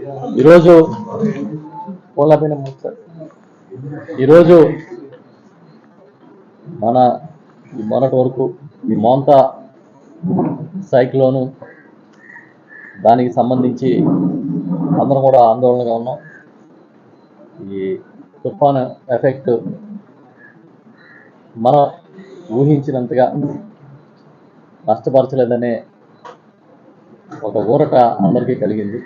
ఈరోజు పోలాపైన ఈరోజు మన మొన్నటి వరకు ఈ మోంతా సైక్లోను దానికి సంబంధించి అందరం కూడా ఆందోళనగా ఉన్నాం. ఈ తుఫాన్ ఎఫెక్ట్ మనం ఊహించినంతగా నష్టపరచలేదనే ఒక ఊరట అందరికీ కలిగింది.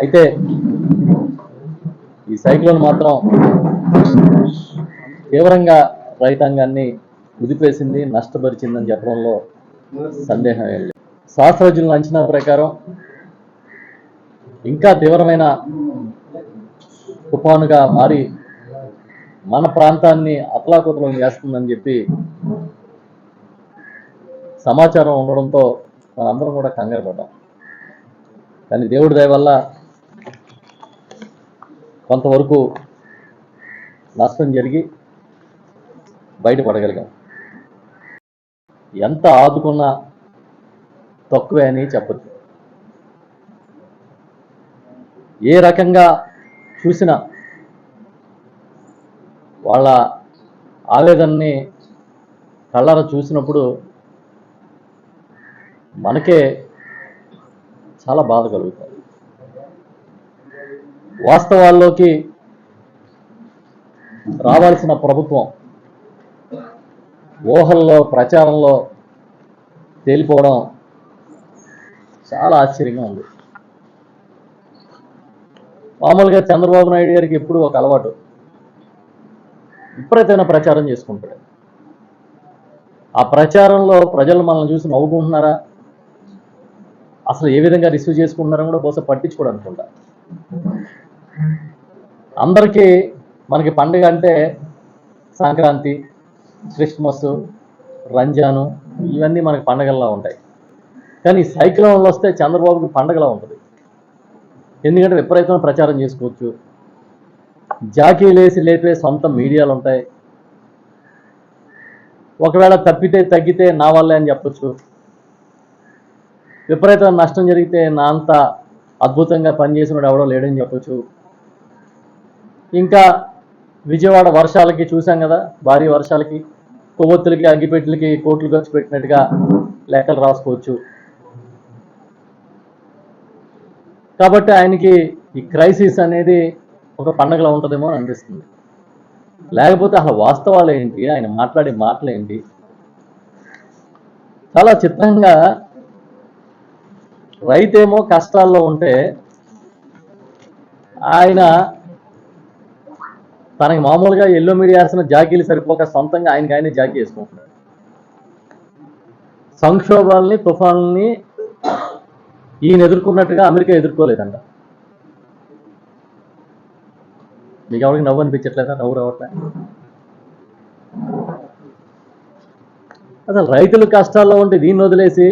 అయితే ఈ సైక్లోన్ మాత్రం తీవ్రంగా రైతాంగాన్ని కుదిపేసింది నష్టపరిచిందని చెప్పడంలో సందేహం ఏం లేదు. శాస్త్రజ్ఞుల అంచనా ప్రకారం ఇంకా తీవ్రమైన తుఫానుగా మారి మన ప్రాంతాన్ని అతలాకుతలం చేస్తుందని చెప్పి సమాచారం ఉండడంతో మనందరం కూడా కంగారు పడ్డాం. కానీ దేవుడి దయ వల్ల కొంతవరకు నష్టం జరిగి బయటపడగలిగాం ఎంత ఆదుకున్నా తక్కువే అని చెప్పచ్చు ఏ రకంగా చూసినా వాళ్ళ ఆవేదనని కళ్ళారా చూసినప్పుడు మనకే చాలా బాధ కలుగుతుంది వాస్తవాల్లోకి రావాల్సిన ప్రభుత్వం ఊహల్లో ప్రచారంలో తేలిపోవడం చాలా ఆశ్చర్యంగా ఉంది. మామూలుగా చంద్రబాబు నాయుడు గారికి ఎప్పుడు ఒక అలవాటు. విపరీతమైన ప్రచారం చేసుకుంటాడు. ఆ ప్రచారంలో ప్రజలు మనల్ని చూసి నవ్వుకుంటున్నారా? అసలు ఏ విధంగా రిసీవ్ చేసుకుంటున్నారో కూడా బహుశా పట్టించుకోడు అనుకుంటా అందరికీ మనకి పండుగ అంటే సంక్రాంతి క్రిస్మస్ రంజాను ఇవన్నీ మనకి పండగల్లా ఉంటాయి. కానీ సైక్లోన్లు వస్తే చంద్రబాబుకి పండగలా ఉంటుంది. ఎందుకంటే విపరీతమైన ప్రచారం చేసుకోవచ్చు. జాకీ లేసి లేపే సొంత మీడియాలు ఉంటాయి. ఒకవేళ తప్పితే తగ్గితే నా వల్లే అని చెప్పచ్చు. విపరీతమైన నష్టం జరిగితే నా అంత అద్భుతంగా పనిచేసినాడు ఎవడో లేడని చెప్పొచ్చు. ఇంకా విజయవాడ వర్షాలకి చూసాం కదా భారీ వర్షాలకి కొవ్వొత్తులకి అగ్గిపెట్టెలకి కోట్లు ఖర్చు పెట్టినట్టుగా లెక్కలు రాసుకోవచ్చు. కాబట్టి ఆయనకి ఈ క్రైసిస్ అనేది ఒక పండగలా ఉంటుందేమో అని అనిపిస్తుంది. లేకపోతే అసలు వాస్తవాలు ఏంటి? ఆయన మాట్లాడే మాటలు ఏంటి? చాలా చిత్రంగా రైతేమో కష్టాల్లో ఉంటే ఆయన తనకి మామూలుగా ఎల్లో మీడియా వేసిన జాకీలు సరిపోక సొంతంగా ఆయనకి ఆయనే జాకీ వేసుకుంటున్నాడు. సంక్షోభాలని తుఫాన్ని ఈయన ఎదుర్కొన్నట్టుగా అమెరికా ఎదుర్కోలేదంట. మీకు ఎవరికి నవ్వు అనిపించట్లేదా? నవ్వు రావట్లే. అసలు రైతులు కష్టాల్లో ఉంటే దీన్ని వదిలేసి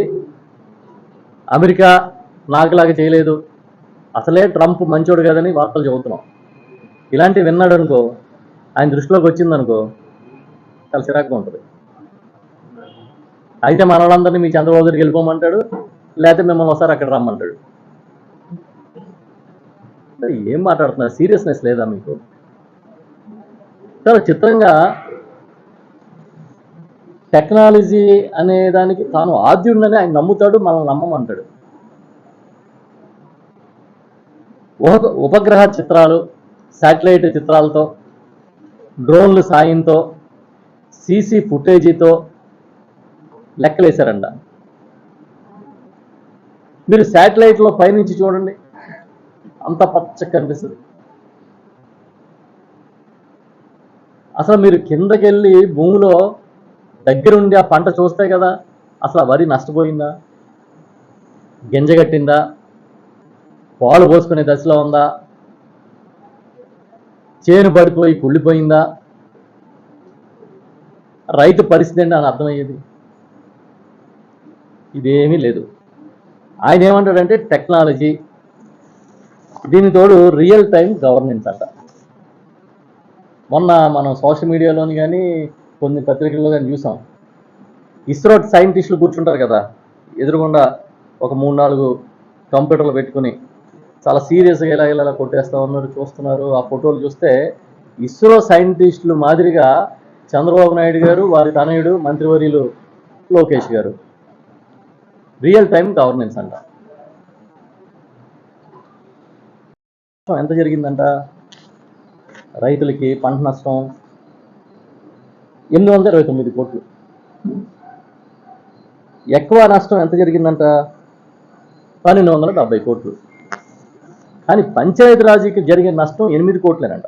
అమెరికా నాకులాగా చేయలేదు. అసలే ట్రంప్ మంచోడు కదని వార్తలు చదువుతున్నాం ఇలాంటివి విన్నాడు అనుకో ఆయన దృష్టిలోకి వచ్చిందనుకో చాలా చిరాకుగా ఉంటుంది. అయితే మన వాళ్ళందరినీ మీ చంద్రబాబు దగ్గరికి వెళ్ళిపోమంటాడు లేకపోతే మిమ్మల్ని ఒకసారి అక్కడ రమ్మంటాడు. ఏం మాట్లాడుతున్నారు? సీరియస్నెస్ లేదా మీకు? చాలా చిత్రంగా టెక్నాలజీ అనే దానికి తాను ఆద్యుడినని ఆయన నమ్ముతాడు మనల్ని నమ్మమంటాడు. ఉప- ఉపగ్రహ చిత్రాలు శాటిలైట్ చిత్రాలతో డ్రోన్లు సాయంతో సీసీ ఫుటేజీతో లెక్కలేశారంట. మీరు శాటిలైట్లో పైనుంచి చూడండి అంత పచ్చగా కనిపిస్తుంది. అసలు మీరు కిందకెళ్ళి భూమిలో దగ్గరుండి ఆ పంట చూస్తే కదా అసలు వరి నష్టపోయిందా? గింజగట్టిందా పాలు పోసుకునే దశలో ఉందా? చేను పడిపోయి కుళ్ళిపోయిందా? రైతు పరిస్థితి అండి అని అర్థమయ్యేది? ఇదేమీ లేదు. ఆయన ఏమంటాడంటే టెక్నాలజీ. దీని తోడు రియల్ టైం గవర్నెన్స్ అంట. మొన్న మనం సోషల్ మీడియాలోని కానీ కొన్ని పత్రికల్లో కానీ చూసాం. ఇస్రో సైంటిస్టులు కూర్చుంటారు కదా ఎదురుగుండా ఒక మూడు నాలుగు కంప్యూటర్లు పెట్టుకుని చాలా సీరియస్గా ఇలా ఇలా ఇలా కొట్టేస్తా ఉన్నారు చూస్తున్నారు. ఆ ఫోటోలు చూస్తే ఇస్రో సైంటిస్టులు మాదిరిగా చంద్రబాబు నాయుడు గారు వారి తనయుడు మంత్రివర్యులు లోకేష్ గారు. రియల్ టైం గవర్నెన్స్ అంట. ఎంత జరిగిందంట? రైతులకి పంట నష్టం ఎనిమిది వందల ఇరవై తొమ్మిది కోట్లు. ఎక్కువ నష్టం ఎంత జరిగిందంట? పన్నెండు వందల డెబ్బై కోట్లు. కానీ పంచాయతీరాజీకి జరిగే నష్టం ఎనిమిది కోట్లేనంట.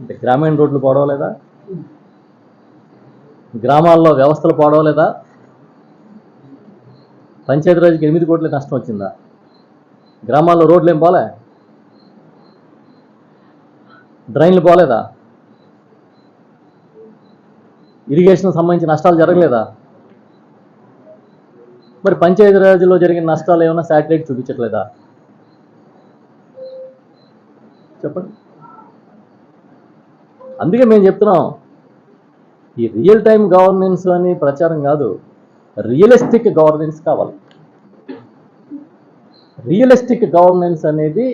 అంటే గ్రామీణ రోడ్లు పాడవలేదా? గ్రామాల్లో వ్యవస్థలు పాడవలేదా? పంచాయతీరాజ్కి ఎనిమిది కోట్ల నష్టం వచ్చిందా? గ్రామాల్లో రోడ్లు ఏం పోలే డ్రైన్లు పోలేదా? ఇరిగేషన్ సంబంధించి నష్టాలు జరగలేదా? మరి పంచాయతీరాజ్లో జరిగిన నష్టాలు ఏమైనా శాటిలైట్ చూపించట్లేదా? చెప్పండి. అందుకే మేము చెప్తున్నాం ఈ రియల్ టైం గవర్నెన్స్ అని ప్రచారం కాదు రియలిస్టిక్ గవర్నెన్స్ కావాలి. రియలిస్టిక్ గవర్నెన్స్ అనేది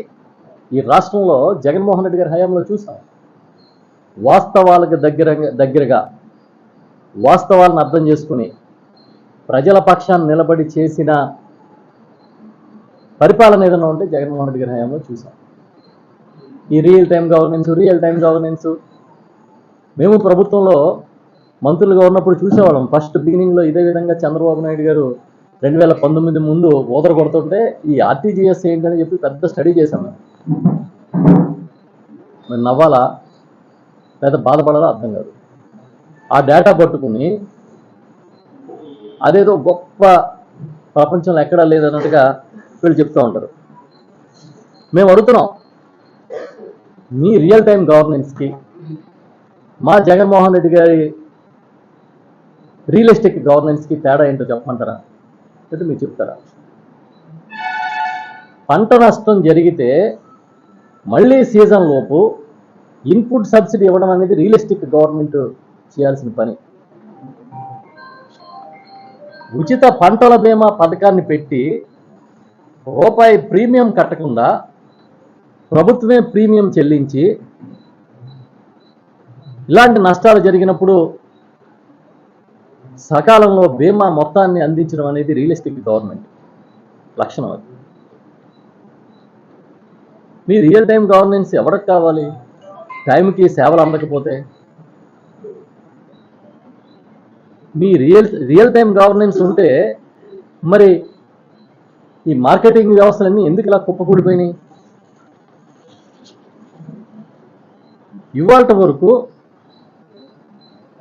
ఈ రాష్ట్రంలో జగన్మోహన్ రెడ్డి గారి హయాంలో చూసాం. వాస్తవాలకు దగ్గర దగ్గరగా వాస్తవాలను అర్థం చేసుకుని ప్రజల పక్షాన్ని నిలబడి చేసిన పరిపాలన ఏదైనా ఉంటే జగన్మోహన్ రెడ్డి గారి హయాంలో చూసాం. ఈ real time governance real time governance మేము ప్రభుత్వంలో మంత్రులుగా ఉన్నప్పుడు చూసేవాళ్ళం. ఫస్ట్ బిగినింగ్లో ఇదే విధంగా చంద్రబాబు నాయుడు గారు రెండు వేల పంతొమ్మిది ముందు ఊదర కొడుతుంటే ఈ ఆర్టీజీఎస్ ఏంటని చెప్పి పెద్ద స్టడీ చేశాం మరి నవ్వాలా? లేదా బాధపడాలా? అర్థం కాదు. ఆ డేటా పట్టుకుని అదేదో గొప్ప ప్రపంచంలో ఎక్కడా లేదన్నట్టుగా వీళ్ళు చెప్తూ ఉంటారు. మేము అడుగుతున్నాం మీ రియల్ టైం గవర్నెన్స్కి మా జగన్మోహన్ రెడ్డి గారి రియలిస్టిక్ గవర్నెన్స్కి తేడా ఏంటో చెప్పమంటారా? లేదా మీరు చెప్తారా? పంట నష్టం జరిగితే మళ్ళీ సీజన్ లోపు ఇన్పుట్ సబ్సిడీ ఇవ్వడం అనేది రియలిస్టిక్ గవర్నమెంట్ చేయాల్సిన పని. ఉచిత పంటల బీమా పథకాన్ని పెట్టి రూపాయి ప్రీమియం కట్టకుండా ప్రభుత్వమే ప్రీమియం చెల్లించి ఇలాంటి నష్టాలు జరిగినప్పుడు సకాలంలో బీమా మొత్తాన్ని అందించడం అనేది రియలిస్టిక్ గవర్నమెంట్ లక్షణం అది. మీ రియల్ టైం గవర్నెన్స్ ఎవరికి కావాలి? టైంకి సేవలు అందకపోతే? మీ రియల్ రియల్ టైం గవర్నెన్స్ ఉంటే మరి ఈ మార్కెటింగ్ వ్యవస్థలన్నీ ఎందుకు ఇలా కుప్పకూడిపోయినాయి? ఇవాళ వరకు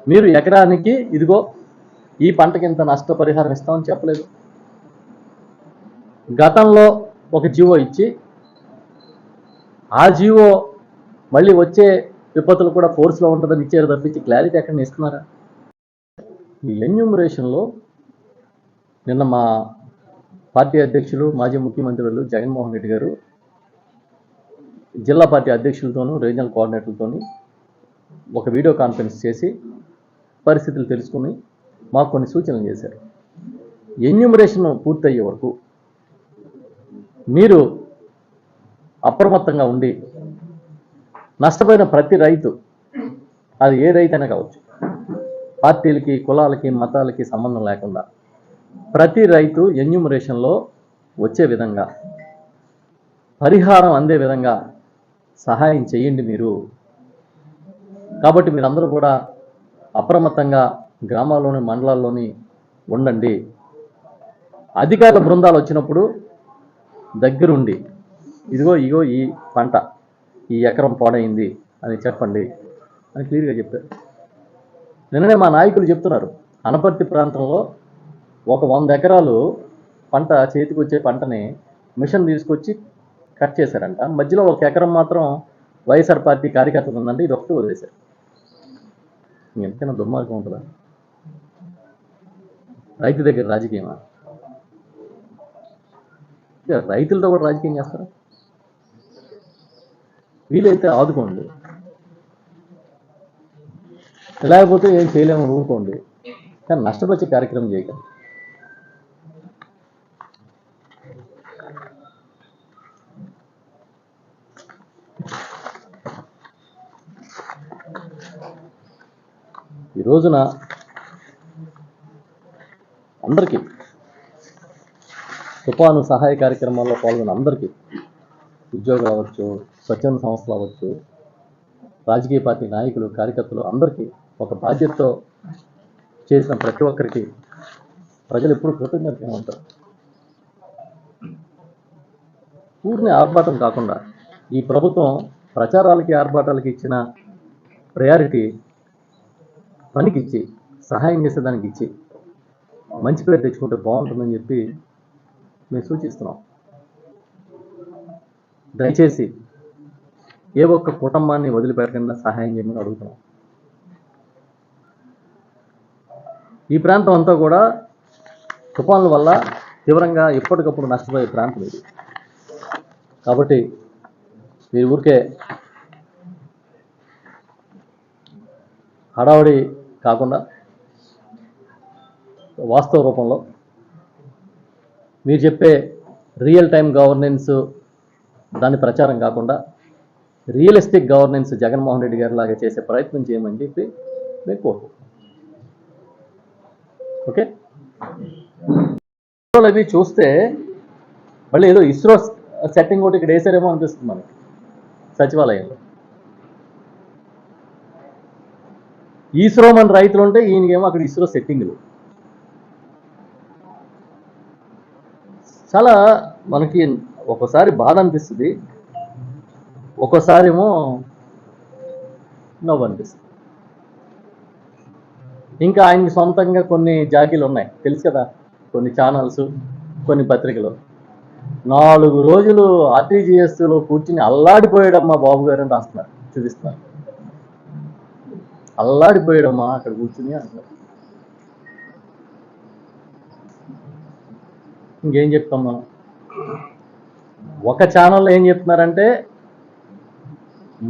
మీరు ఎకరానికి ఇదిగో ఈ పంటకి ఇంత నష్టపరిహారం ఇస్తామని చెప్పలేదు. గతంలో ఒక జీవో ఇచ్చి ఆ జీవో మళ్ళీ వచ్చే విపత్తులు కూడా ఫోర్స్లో ఉంటుందని ఇచ్చారు తప్పించి క్లారిటీ ఎక్కడ ఇస్తున్నారా ఈ ఎన్యూమరేషన్లో నిన్న మా పార్టీ అధ్యక్షులు మాజీ ముఖ్యమంత్రులు జగన్మోహన్ రెడ్డి గారు జిల్లా పార్టీ అధ్యక్షులతోనూ రీజనల్ కోఆర్డినేటర్లతోని ఒక వీడియో కాన్ఫరెన్స్ చేసి పరిస్థితులు తెలుసుకుని మాకు కొన్ని సూచనలు చేశారు. ఎన్యూమరేషన్ పూర్తయ్యే వరకు మీరు అప్రమత్తంగా ఉండి నష్టపోయిన ప్రతి రైతు అది ఏ రైతైనా కావచ్చు పార్టీలకి కులాలకి మతాలకి సంబంధం లేకుండా ప్రతి రైతు ఎన్యూమరేషన్లో వచ్చే విధంగా పరిహారం అందే విధంగా సహాయం చేయండి మీరు. కాబట్టి మీరందరూ కూడా అప్రమత్తంగా గ్రామాల్లోని మండలాల్లోని ఉండండి. అధికార బృందాలు వచ్చినప్పుడు దగ్గరుండి ఇదిగో ఇగో ఈ పంట ఈ ఎకరం పాడైంది అని చెప్పండి అని క్లియర్గా చెప్పారు. నిన్ననే మా నాయకులు చెప్తున్నారు అనపర్తి ప్రాంతంలో ఒక వంద ఎకరాలు పంట చేతికి వచ్చే పంటని మిషన్ తీసుకొచ్చి కట్ చేశారంట. మధ్యలో ఒక ఎకరం మాత్రం వైఎస్ఆర్ పార్టీ కార్యకర్తలు ఉందంటే ఇది ఒకటి వదిలేశారు. ఎంతకైనా దుర్మార్గం ఉంటుందా? రైతు దగ్గర రాజకీయమా? రైతులతో కూడా రాజకీయం చేస్తారా? వీలైతే ఆదుకోండి. లేకపోతే ఏం చేయలేము ఊరుకోండి. కానీ నష్టపరిచే కార్యక్రమం చేయక ఈ రోజున అందరికీ తుఫాను సహాయ కార్యక్రమాల్లో పాల్గొన్న అందరికీ ఉద్యోగాలు అవ్వచ్చు స్వచ్ఛంద సంస్థలు అవ్వచ్చు రాజకీయ పార్టీ నాయకులు కార్యకర్తలు అందరికీ ఒక బాధ్యతతో చేసిన ప్రతి ఒక్కరికి ప్రజలు ఎప్పుడు కృతజ్ఞతగా ఉంటారు. పూర్తి ఆర్భాటం కాకుండా ఈ ప్రభుత్వం ప్రచారాలకి ఆర్భాటాలకి ఇచ్చిన ప్రయారిటీ పనికి ఇచ్చి సహాయం చేసేదానికి ఇచ్చి మంచి పేరు తెచ్చుకుంటే బాగుంటుందని చెప్పి మేము సూచిస్తున్నాం. దయచేసి ఏ ఒక్క కుటుంబాన్ని వదిలిపెట్టకుండా సహాయం చేయమని అడుగుతున్నాం. ఈ ప్రాంతం అంతా కూడా తుఫాన్ల వల్ల తీవ్రంగా ఎప్పటికప్పుడు నష్టపోయే ప్రాంతం ఇది. కాబట్టి మీరు ఊరికే హడావుడి కాకుండా వాస్తవ రూపంలో మీరు చెప్పే రియల్ టైం గవర్నెన్స్ దాని ప్రచారం కాకుండా రియలిస్టిక్ గవర్నెన్స్ జగన్మోహన్ రెడ్డి గారి లాగా చేసే ప్రయత్నం చేయమని చెప్పి మేము కోరుకుంటున్నాం. ఓకే? ఇస్రోలు అవి చూస్తే మళ్ళీ ఏదో ఇస్రో సెట్టింగ్ ఒకటి ఇక్కడ వేసారేమో అనిపిస్తుంది మనకి సచివాలయంలో ఇస్రో మన రైతులు ఉంటే ఈయనకేమో అక్కడ ఇస్రో సెట్టింగ్లు. చాలా మనకి ఒకసారి బాధ అనిపిస్తుంది. ఒక్కోసారి ఏమో నవ్వు అనిపిస్తుంది ఇంకా ఆయనకి సొంతంగా కొన్ని జాకీలు ఉన్నాయి. తెలుసు కదా? కొన్ని ఛానల్స్ కొన్ని పత్రికలు. నాలుగు రోజులు ఆర్టీజీఎస్లో కూర్చుని అల్లాడిపోయాడమ్మా బాబు గారు అని రాస్తున్నారు చూపిస్తున్నారు. అల్లాడిపోయాడమ్మా అక్కడ కూర్చుని అంటున్నారు. ఇంకేం చెప్తాం మనం? ఒక ఛానల్లో ఏం చెప్తున్నారంటే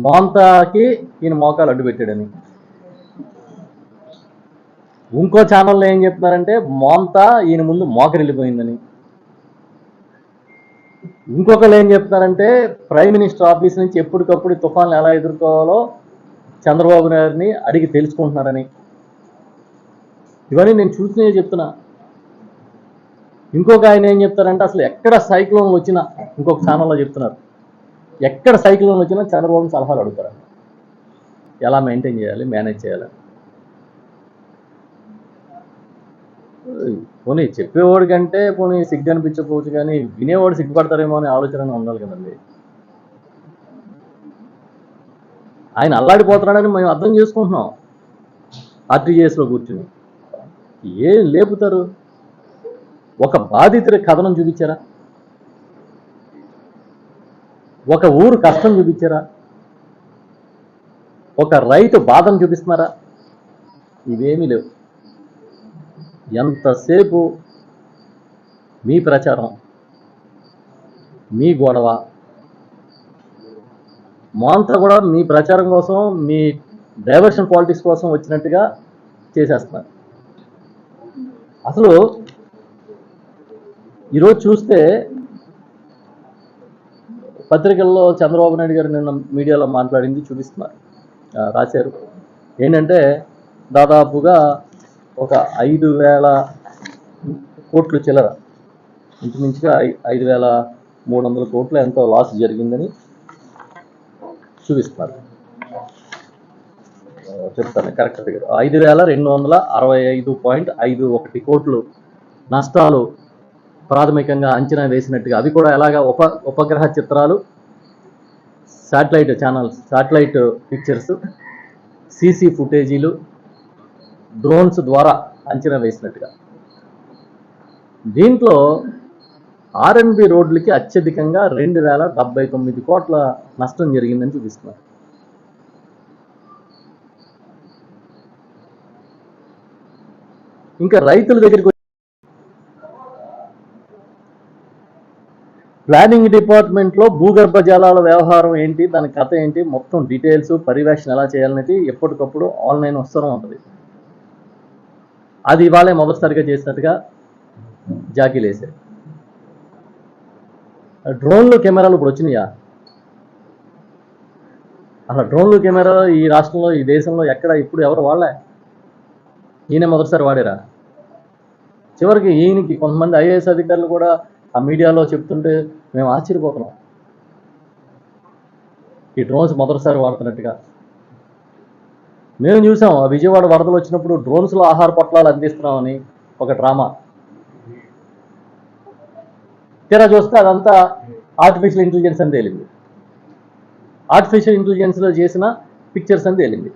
మోంతాకి ఈయన మోకాలు అడ్డు పెట్టాడని. ఇంకో ఛానల్లో ఏం చెప్తున్నారంటే మోంతా ఈయన ముందు మోకరిల్లిపోయిందని ఇంకొకరు ఏం చెప్తున్నారంటే ప్రైమ్ మినిస్టర్ ఆఫీస్ నుంచి ఎప్పటికప్పుడు తుఫాన్లు ఎలా ఎదుర్కోవాలో చంద్రబాబు గారిని అడిగి తెలుసుకుంటున్నారని. ఇవన్నీ నేను చూసినవి చెప్తున్నా. ఇంకొక ఆయన ఏం చెప్తారంటే అసలు ఎక్కడ సైక్లోన్ వచ్చినా ఇంకొక ఛానల్లో చెప్తున్నారు. ఎక్కడ సైక్లోన్ వచ్చినా చంద్రబాబు సలహాలు అడుగుతారు. ఎలా మెయింటైన్ చేయాలి మేనేజ్ చేయాలి? పోనీ చెప్పేవాడి కంటే పోనీ సిగ్గు అనిపించకపోవచ్చు కానీ వినేవాడు సిగ్గుపడతారేమో అనే ఆలోచన ఉండాలి కదండి. ఆయన అల్లాడిపోతున్నాడని మేము అర్థం చేసుకుంటున్నాం. ఆర్టీజీఎస్లో కూర్చుని. ఏం లేపుతారు? ఒక బాధితుడి కథనం చూపించారా? ఒక ఊరు కష్టం చూపించారా? ఒక రైతు బాధను చూపిస్తున్నారా? ఇవేమీ లేవు. ఎంతసేపు మీ ప్రచారం మీ గొడవ మాంతా కూడా మీ ప్రచారం కోసం మీ డైవర్షన్ పాలిటిక్స్ కోసం వచ్చినట్టుగా చేసేస్తున్నారు. అసలు ఈరోజు చూస్తే పత్రికల్లో చంద్రబాబు నాయుడు గారు నిన్న మీడియాలో మాట్లాడింది చూపిస్తున్నారు. రాశారు. ఏంటంటే దాదాపుగా ఒక ఐదు వేల కోట్లు చిల్లర. ఇంచుమించుగా ఐ- ఐదు వేల మూడు వందల కోట్ల ఎంతో లాస్ జరిగిందని చూపిస్తున్నారు. చెప్తాను. కరెక్ట్ ఐదు వేల రెండు వందల అరవై ఐదు పాయింట్ ఐదు ఒకటి కోట్లు నష్టాలు ప్రాథమికంగా అంచనా వేసినట్టుగా. అవి కూడా ఎలాగా ఉప ఉపగ్రహ చిత్రాలు satellite channels satellite pictures CC ఫుటేజీలు drones ద్వారా అంచనా వేసినట్టుగా. దీంట్లో ఆర్ఎన్బి రోడ్లకి అత్యధికంగా రెండు వేల డెబ్బై తొమ్మిది కోట్ల నష్టం జరిగిందని చూపిస్తున్నారు. ఇంకా రైతుల దగ్గరికి ప్లానింగ్ డిపార్ట్మెంట్లో భూగర్భ జలాల వ్యవహారం ఏంటి దాని కథ ఏంటి మొత్తం డీటెయిల్స్ పర్యవేక్షణ ఎలా చేయాలనేది ఎప్పటికప్పుడు ఆన్లైన్ వస్తూనే ఉంటుంది. అది ఇవాళే మొదటిసారిగా చేసినట్టుగా జాకీలేసే డ్రోన్లు కెమెరాలు ఇప్పుడు వచ్చినాయా? అలా డ్రోన్లు కెమెరా ఈ రాష్ట్రంలో ఈ దేశంలో ఎక్కడ ఇప్పుడు ఎవరు వాళ్ళే? ఈయన మొదటిసారి వాడారా? చివరికి ఈయనకి కొంతమంది ఐఏఎస్ అధికారులు కూడా ఆ మీడియాలో చెప్తుంటే మేము ఆశ్చర్యపోతున్నాం. ఈ డ్రోన్స్ మొదటిసారి వాడుతున్నట్టుగా. మేము చూసాం ఆ విజయవాడ వరదలు వచ్చినప్పుడు డ్రోన్స్లో ఆహార పొట్లాలు అందిస్తున్నామని ఒక డ్రామా. తీరా చూస్తే అదంతా ఆర్టిఫిషియల్ ఇంటెలిజెన్స్ అని తేలింది. ఆర్టిఫిషియల్ ఇంటెలిజెన్స్లో చేసిన పిక్చర్స్ అని తేలింది.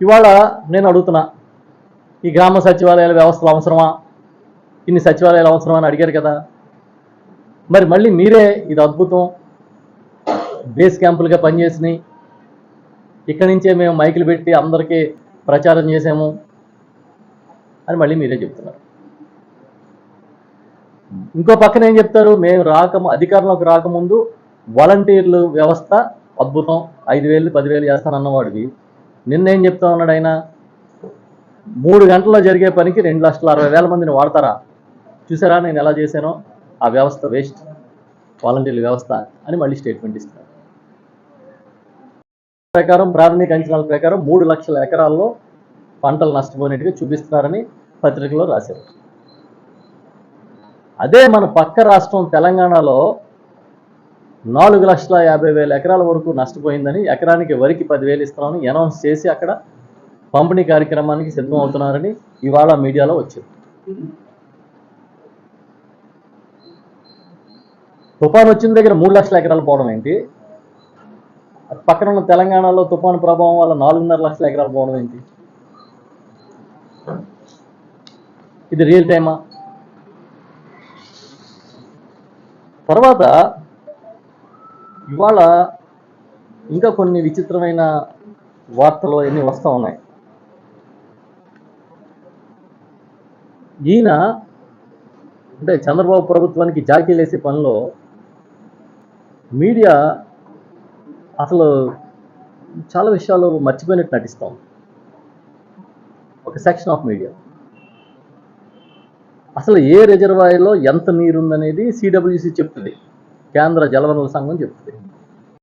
ఇవాళ నేను అడుగుతున్నా ఈ గ్రామ సచివాలయాల వ్యవస్థలు అవసరమా? ఇన్ని సచివాలయాలు అవసరం అని అడిగారు కదా. మరి మళ్ళీ మీరే ఇది అద్భుతం. బేస్ క్యాంపులుగా పనిచేసినాయి. ఇక్కడి నుంచే మేము మైకులు పెట్టి అందరికీ ప్రచారం చేసాము అని మళ్ళీ మీరే చెప్తున్నారు. ఇంకో పక్కన ఏం చెప్తారు? మేము రాక అధికారంలోకి రాకముందు వాలంటీర్లు వ్యవస్థ అద్భుతం. ఐదు వేలు పదివేలు చేస్తానన్నవాడివి. నిన్నేం చెప్తా ఉన్నాడు ఆయన? మూడు గంటల్లో జరిగే పనికి రెండు లక్షల అరవై వేల మందిని వాడతారా? చూసారా నేను ఎలా చేశానో? ఆ వ్యవస్థ వేస్ట్ వాలంటీర్ల వ్యవస్థ అని మళ్ళీ స్టేట్మెంట్ ఇస్తారు ప్రకారం ప్రాథమిక అంచనాల ప్రకారం మూడు లక్షల ఎకరాల్లో పంటలు నష్టపోయినట్టుగా చూపిస్తున్నారని పత్రికలో రాశారు. అదే మన పక్క రాష్ట్రం తెలంగాణలో నాలుగు లక్షల యాభై వేల ఎకరాల వరకు నష్టపోయిందని ఎకరానికి వరికి పదివేలు ఇస్తామని అనౌన్స్ చేసి అక్కడ పంపిణీ కార్యక్రమానికి సిద్ధం అవుతున్నారని ఇవాళ మీడియాలో వచ్చింది. తుఫాన్ వచ్చిన దగ్గర మూడు లక్షల ఎకరాలు పోవడం ఏంటి? పక్కన ఉన్న తెలంగాణలో తుఫాను ప్రభావం వల్ల నాలుగున్నర లక్షల ఎకరాలు పోవడం ఏంటి? ఇది రియల్ టైమా తర్వాత ఇవాళ ఇంకా కొన్ని విచిత్రమైన వార్తలు అన్నీ వస్తూ ఉన్నాయి. ఈయన అంటే చంద్రబాబు ప్రభుత్వానికి జాకీలేసే పనిలో మీడియా అసలు చాలా విషయాలు మర్చిపోయినట్టు నటిస్తాం. ఒక సెక్షన్ ఆఫ్ మీడియా అసలు ఏ రిజర్వాయర్లో ఎంత నీరుందనేది సిడబ్ల్యూసి చెప్తుంది. కేంద్ర జలవనరుల సంఘం చెప్తుంది.